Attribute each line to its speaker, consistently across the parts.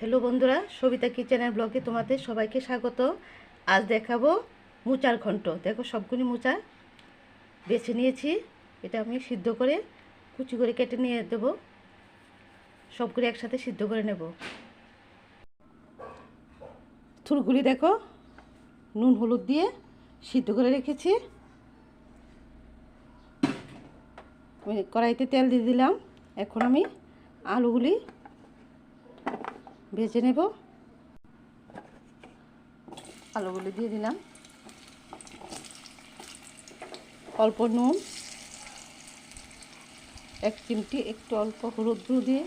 Speaker 1: Hello বন্ধুরা, সবিতা কিচেনের ব্লগে তোমাদের সবাইকে স্বাগত। আজ দেখাবো মোচার ঘন্ট। দেখো, সবগুলি মোচা বেছে নিয়েছি। এটা আমি সিদ্ধ করে কুচি করে কেটে নিয়ে দেব। সবগুলি একসাথে সিদ্ধ করে নেব। থুরগুলি দেখো, নুন, হলুদ দিয়ে সিদ্ধ করে রেখেছি। কড়াইতে তেল দিয়ে দিলাম। এখন আমি আলুগুলি ভেজে নেব। আলুগুলো দিয়ে দিলাম। অল্প নুন, এক চিমটি একটু অল্প গুঁড়ো দিয়ে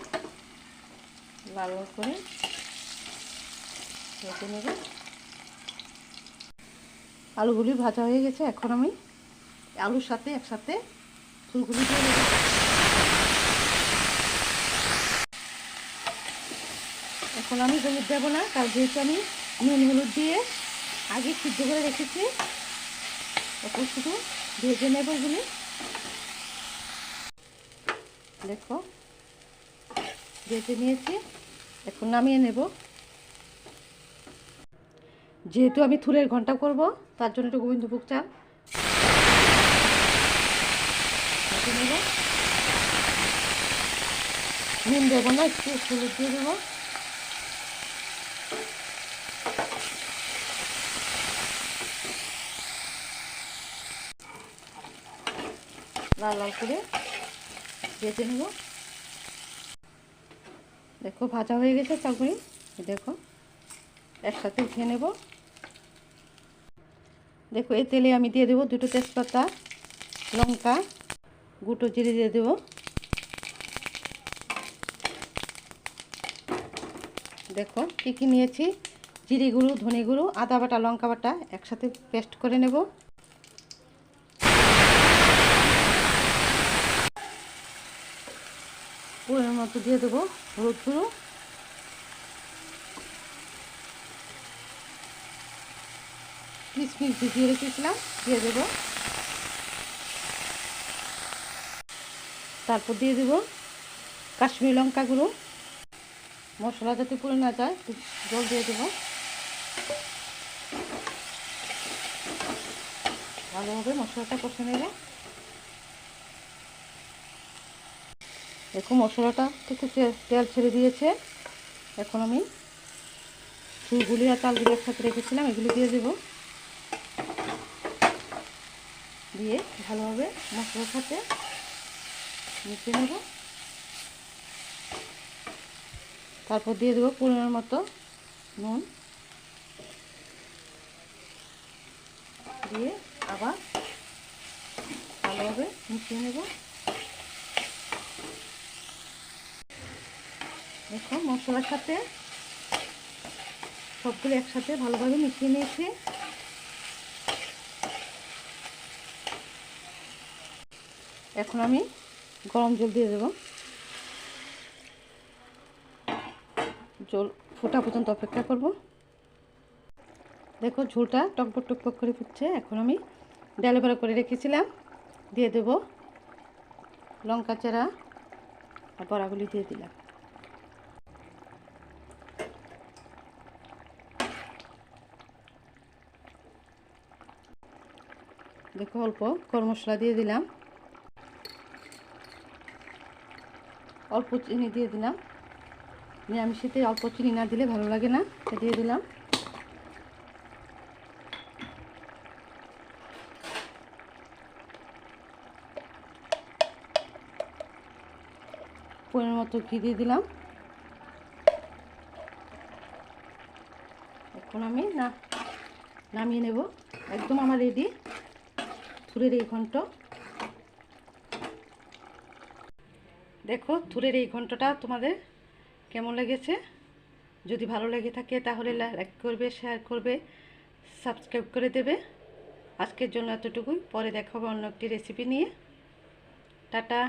Speaker 1: লাল লাল করে ভেজে নেব। আলুগুলি ভাজা হয়ে গেছে, এখন আমি আলুর সাথে একসাথে ফুলগুলি দিয়ে দেবো এখন আমি হলুদ দেবো না, কারণ যেহেতু আমি নুন হলুদ দিয়ে আগে সিদ্ধ করে রেখেছি এখন শুধু ভেজে নেব এগুলি। দেখো, ভেজে নিয়েছি, এখন নামিয়ে নেব। যেহেতু আমি থুলের ঘণ্টা করব, তার জন্য একটু গোবিন্দভোগ চাল। নেব। নুন দেবো না, একটু হলুদ দিয়ে দেবো। লাল লাল করে ভেজে নেব। দেখো, ভাজা হয়ে গেছে চাকরি। দেখো, একসাথে উঠিয়ে নেব। দেখো, এই তেলে আমি দিয়ে দেবো দুটো তেজপাতা, লঙ্কা, গুঁটো জিরে দিয়ে দেবো। দেখো, কী কী নিয়েছি? জিরে গুঁড়ো, ধনে গুঁড়ো, আদা বাটা, লঙ্কা বাটা একসাথে পেস্ট করে নেব। পরিমাণ মতো দিয়ে দেবো হলুদ গুঁড়ো। কিশমিশ ভিজিয়ে রেখেছিলাম, দিয়ে দেবো। তারপর দিয়ে দেবো কাশ্মীরি লঙ্কা গুঁড়ো। মশলা যাতে পুড়ে না যায় জল দিয়ে দেবো। ভালোভাবে মশলাটা কষে নেব। দেখো মশলাটা থেকে তেল ছেড়ে দিয়েছে। এখন আমি ফুলগুলি আর চালগুলি একসাথে রেখেছিলাম, এগুলি দিয়ে দেব। দিয়ে ভালোভাবে মশলার সাথে মিশিয়ে নেব। তারপর দিয়ে দেবো পরিমাণ মতো নুন। দিয়ে আবার ভালোভাবে মিশিয়ে নেব। দেখো মশলার সাথে সবগুলো একসাথে ভালোভাবে মিশিয়ে নিয়েছি। এখন আমি গরম জল দিয়ে দেবো। জল ফোটা পর্যন্ত অপেক্ষা করব। দেখো ঝোলটা টকবক টকবক করে ফুটছে। এখন আমি ডালে বড়া করে রেখেছিলাম। দিয়ে দেব লঙ্কা চারা বড়াগুলি দিয়ে দিলাম। দেখো অল্প গরম মশলা দিয়ে দিলাম। অল্প চিনি দিয়ে দিলাম। নিরামিষেতে অল্প চিনি না দিলে ভালো লাগে না দিয়ে দিলাম। পরিমাণ মতো ঘি দিয়ে দিলাম। এখন আমি না নামিয়ে নেব। একদম আমার রেডি থুরের এই ঘন্ট। দেখো, থুরের এই ঘন্টটা তোমাদের কেমন লেগেছে? যদি ভালো লেগে থাকে তাহলে লাইক করবে শেয়ার করবে সাবস্ক্রাইব করে দেবে। আজকের জন্য এতটুকুই। পরে দেখাবো অন্য একটি রেসিপি নিয়ে। টাটা।